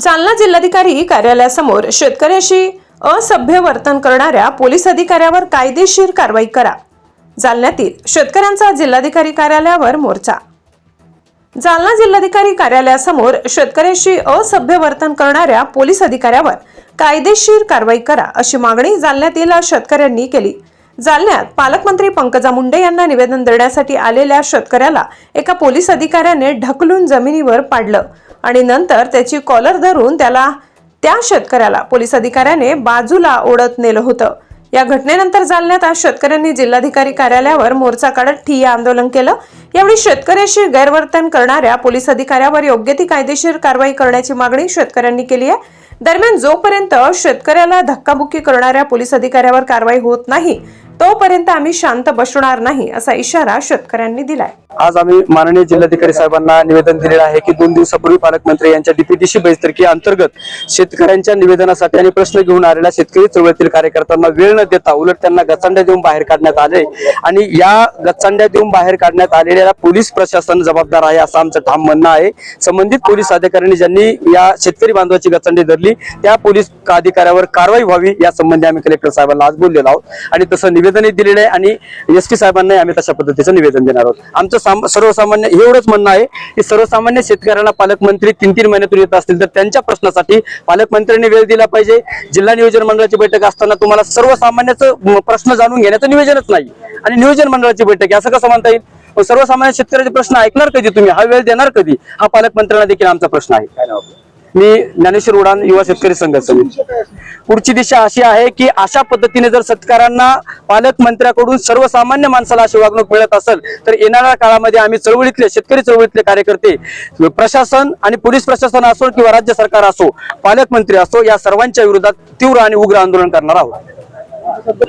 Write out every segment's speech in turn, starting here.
जालना जिल्हाधिकारी कार्यालयासमोर शेतकऱ्याशी असभ्य वर्तन करणाऱ्या पोलीस अधिकाऱ्यावर कायदेशीर कारवाई करा. जालन्यातील शेतकऱ्यांचा जिल्हाधिकारी कार्यालयावर मोर्चा. जालना जिल्हाधिकारी कार्यालयासमोर शेतकऱ्याशी असभ्य वर्तन करणाऱ्या पोलीस अधिकाऱ्यावर कायदेशीर कारवाई करा अशी मागणी जालन्यातील शेतकऱ्यांनी केली. जालन्यात पालकमंत्री पंकजा मुंडे यांना निवेदन देण्यासाठी आलेल्या शेतकऱ्याला एका पोलीस अधिकाऱ्याने ढकलून जमिनीवर पाडलं. आणि नंतर त्याची कॉलर धरून त्याला त्या शेतकऱ्याला पोलीस अधिकाऱ्याने बाजूला ओढत नेलं होतं. या घटनेनंतर जालन्यात आज शेतकऱ्यांनी जिल्हाधिकारी कार्यालयावर मोर्चा काढत ठिय्या आंदोलन केलं. यावेळी शेतकऱ्याशी गैरवर्तन करणाऱ्या पोलीस अधिकाऱ्यावर योग्य ती कायदेशीर कारवाई करण्याची मागणी शेतकऱ्यांनी केली आहे. दरम्यान जोपर्यंत शेतकऱ्याला धक्काबुक्की करणाऱ्या पोलीस अधिकाऱ्यावर कारवाई होत नाही तोपर्यंत आम्ही शांत बसणार नाही असा इशारा शेतकऱ्यांनी दिलाय. आज आम्ही माननीय जिल्हाधिकारी साहेबांना निवेदन दिलेलं आहे की दोन दिवसापूर्वी पालकमंत्री यांच्या डीपीटीसी बैठकी अंतर्गत शेतकऱ्यांच्या निवेदनासाठी आणि प्रश्न घेऊन आलेल्या शेतकरी चळवळीतील कार्यकर्त्यांना वेळ न देता उलट त्यांना गचांड्या देऊन बाहेर काढण्यात आले. आणि या गचांड्या देऊन बाहेर काढण्यात आलेल्या पोलीस प्रशासन जबाबदार आहे असं आमचं ठाम म्हणणं आहे. संबंधित पोलीस अधिकाऱ्यांनी ज्यांनी या शेतकरी बांधवाची गचंडी धरली त्या पोलीस अधिकाऱ्यावर कारवाई व्हावी या संबंधी आम्ही कलेक्टर साहेबांना आज बोललेलो आहोत. आणि तसं निवेदनही दिलेलं आहे आणि एस टी साहेबांनाही आम्ही तशा पद्धतीचं निवेदन देणार आहोत. आमचं साम- सर्वसामान्य हे एवढंच म्हणणं आहे की सर्वसामान्य शेतकऱ्यांना पालकमंत्री तीन तीन महिन्यातून येत असतील तर त्यांच्या प्रश्नासाठी पालकमंत्र्यांनी वेळ दिला पाहिजे. जिल्हा नियोजन मंडळाची बैठक असताना तुम्हाला सर्वसामान्याचं प्रश्न जाणून घेण्याचं नियोजनच नाही. आणि नियोजन मंडळाची बैठक असं कसं म्हणता येईल? मग सर्वसामान्य शेतकऱ्याचे प्रश्न ऐकणार कधी तुम्ही? हा वेळ देणार कधी? हा पालकमंत्र्यांना देखील आमचा प्रश्न आहे. मी ज्ञानेश्वर उडान युवा शेतकरी संघ समिती. पुढची दिशा अशी आहे की अशा पद्धतीने जर शेतकऱ्यांना पालकमंत्र्याकडून सर्वसामान्य माणसाला अशी वागणूक मिळत असेल तर येणाऱ्या काळामध्ये आम्ही चळवळीतले शेतकरी चळवळीतले कार्यकर्ते प्रशासन आणि पोलीस प्रशासन असो किंवा राज्य सरकार असो पालकमंत्री असो या सर्वांच्या विरोधात तीव्र आणि उग्र आंदोलन करणार आहोत.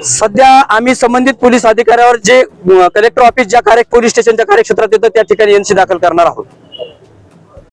सध्या आम्ही संबंधित पोलीस अधिकाऱ्यावर जे कलेक्टर ऑफिस ज्या कार्य पोलीस स्टेशनच्या कार्यक्षेत्रात येतं त्या ठिकाणी एनसी दाखल करणार आहोत.